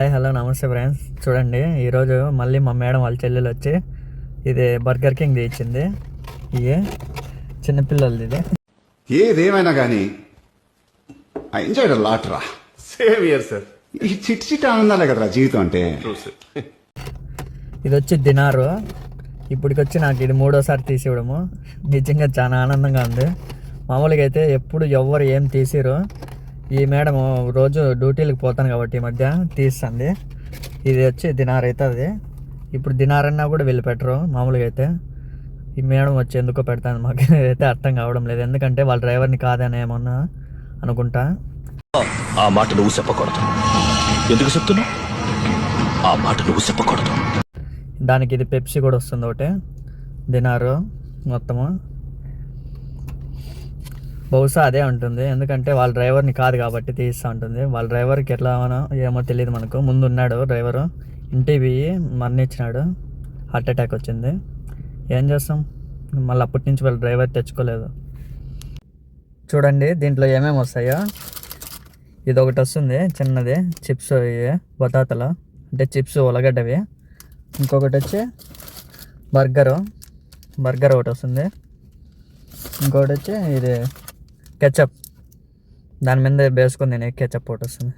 Hi hello నమస్తే friends చూడండి ఈరోజు మళ్ళీ మా మేడం వాళ్ళ చెల్లెలు వచ్చి ఇది బర్గర్ కింగ్ ఇచ్చింది ఇవి చిన్నపిల్లలది ఇది. ఏదేమైనా కానీ ఐ ఎంజాయ్డ్ లాట్ రా. సేమ్ ఇయర్ సార్ ఈ చిట్ చిట్ ఆనందాలే కదరా జీవితం అంటే. ఇది వచ్చి దినారు. ఇప్పటికి వచ్చి నాకు ఇది మూడోసారి తీసివ్వడము. నిజంగా చాలా ఆనందంగా ఉంది. మామూలుగా అయితే ఎప్పుడు ఎవ్వరు ఏం తీసిరు ఈ మేడం రోజు డ్యూటీలకు పోతాను కాబట్టి ఈ మధ్య తీస్తుంది. ఇది వచ్చి దినార్ అవుతుంది ఇప్పుడు దినార్ అన్నా కూడా వెళ్ళి పెట్టరు మామూలుగా అయితే. ఈ మేడం వచ్చి ఎందుకో పెడతాను మాకు అయితే అర్థం కావడం లేదు. ఎందుకంటే వాళ్ళ డ్రైవర్ని కాదని ఏమన్నా అనుకుంటా. ఆ మాట నువ్వు చెప్పకూడదు. ఎందుకు చెప్తున్నావు? ఆ మాట నువ్వు చెప్పకూడదు. దానికి ఇది పెప్సీ కూడా వస్తుంది ఒకటి. దినారు మొత్తము. బహుశా అదే ఉంటుంది. ఎందుకంటే వాళ్ళ డ్రైవర్ని కాదు కాబట్టి తీస్తూ ఉంటుంది. వాళ్ళ డ్రైవర్కి ఎట్లా ఏమో తెలియదు మనకు. ముందు ఉన్నాడు డ్రైవరు. ఇంటికి పోయి మరణించినాడు. హార్ట్ అటాక్ వచ్చింది. ఏం చేస్తాం? మళ్ళీ అప్పటి నుంచి వాళ్ళ డ్రైవర్ తెచ్చుకోలేదు. చూడండి దీంట్లో ఏమేమి వస్తాయో. ఇది ఒకటి వస్తుంది చిన్నది. చిప్స్ బతాతలు. అంటే చిప్స్ ఉలగడ్డవి. ఇంకొకటి వచ్చి బర్గరు. బర్గర్ ఒకటి వస్తుంది. ఇంకొకటి వచ్చి ఇది కెచప్ దాని మీద వేసుకుంది నేను కెచప్ ఒకటి వస్తుంది.